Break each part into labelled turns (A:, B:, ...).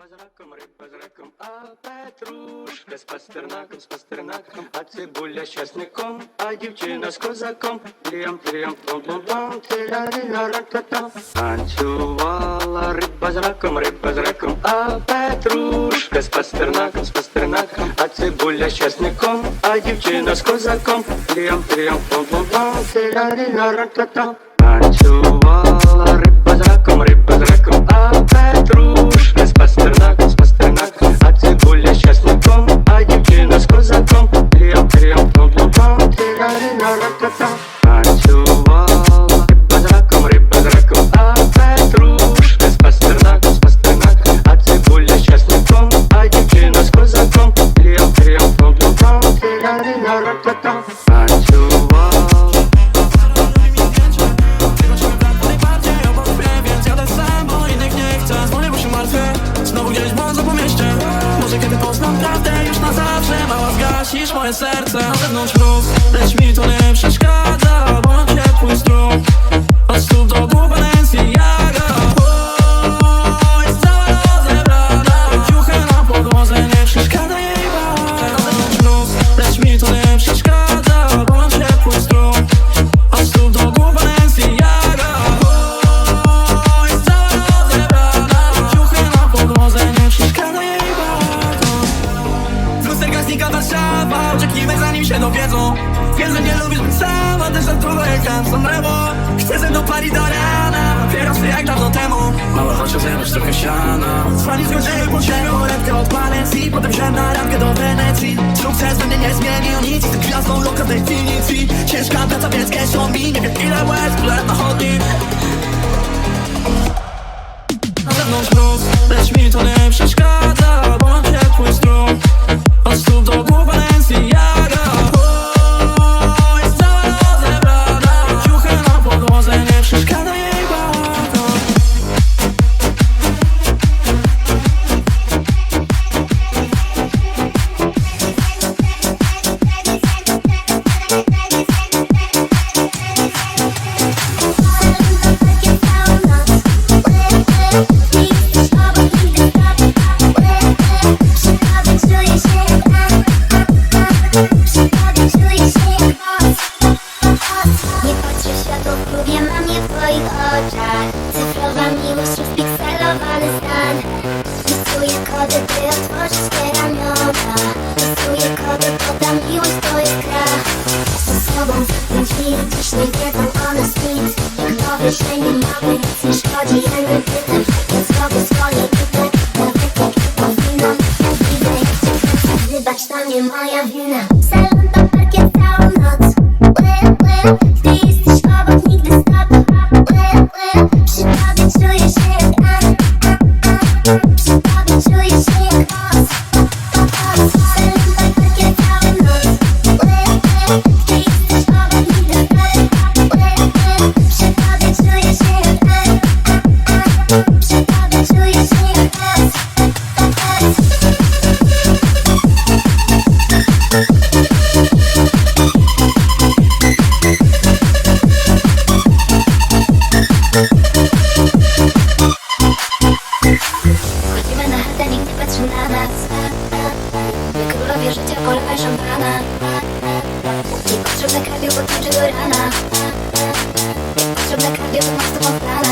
A: з раком, риба з раком, а петрушка з пастернаком, з пастернаком, а цибуля з часником, а дівчина з козаком. Тріам, тріам, том, том, том, тирарираракатам. Танцювала риба з раком, риба з раком, а петрушка з пастернаком, з пастернаком, а цибуля з часником, а дівчина з козаком. Тріам, тріам, том, том, том, тирарираракатам. Танцювала петрушка з пастернаком, з пастернаком, а цибуля з часником, а дівчина з козаком. Тріам, тріам, том, том, том, тирарираракатам. Танцювала риба з раком, риба з раком, а петрушка з пастернаком, з пастернаком, а цибуля з часником, а дівчина з козаком. Тріам, тріам, том, том, том,
B: Trochę siana. Dzwoni skończyły po ziemią Rękę od Balencji Potem wziąłem na randkę do Wenecji. Sukces mnie nie zmienił nic Jestem gwiazdą loka definicji. Ciężka praca, więc kieszą mi Nie wiem ile łez, które na chodnik na zewnątrz mróz, lecz mi to nie przeszkadza Bo mam ciepły strój. Od stóp do głów Balenciaga
C: Wybacz, to Ciągle kamień, masz to poprawa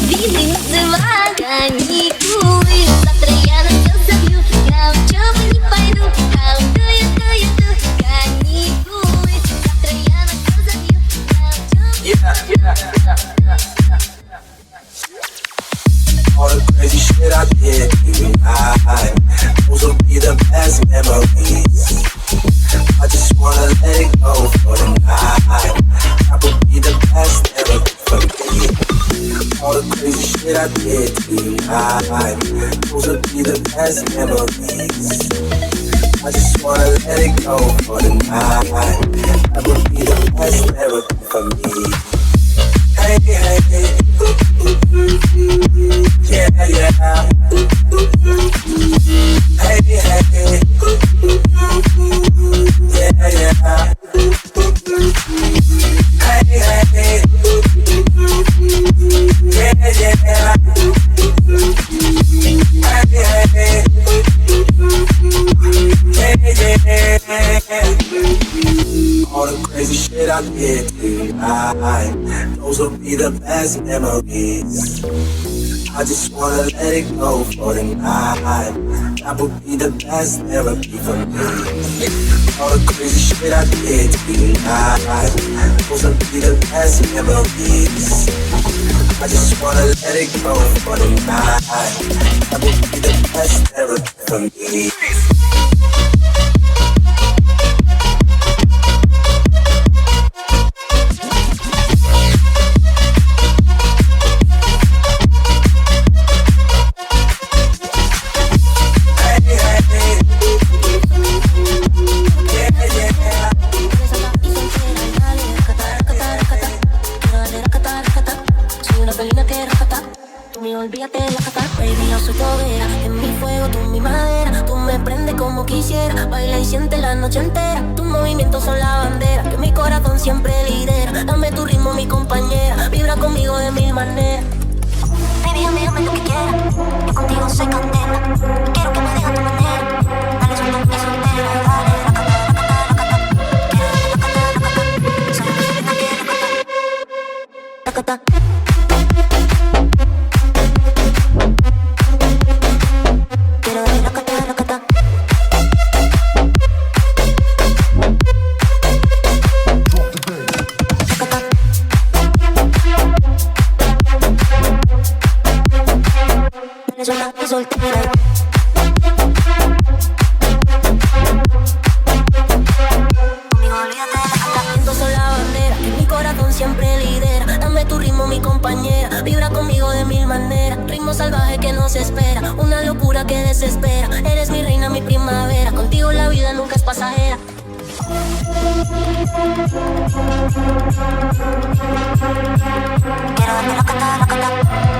C: Дивним диваганіку shit I did to you. I, those would be the best memories. I just wanna let it go for the night. That would be the best therapy for me. Hey, hey, yeah, yeah. Hey, hey. the best memories. I just wanna let it go for the night. That would be the best therapy for me. All the crazy shit I did to you tonight. Those would be the best memories. I just wanna let it go for the night. That would be the best therapy for me. de
D: mil maneras. Baby, a mí dame lo que quieras. Yo contigo soy candela. Quiero que me dejes tu manera. salvaje que nos espera, una locura que desespera. Eres mi reina, mi primavera. Contigo la vida nunca es pasajera. Quiero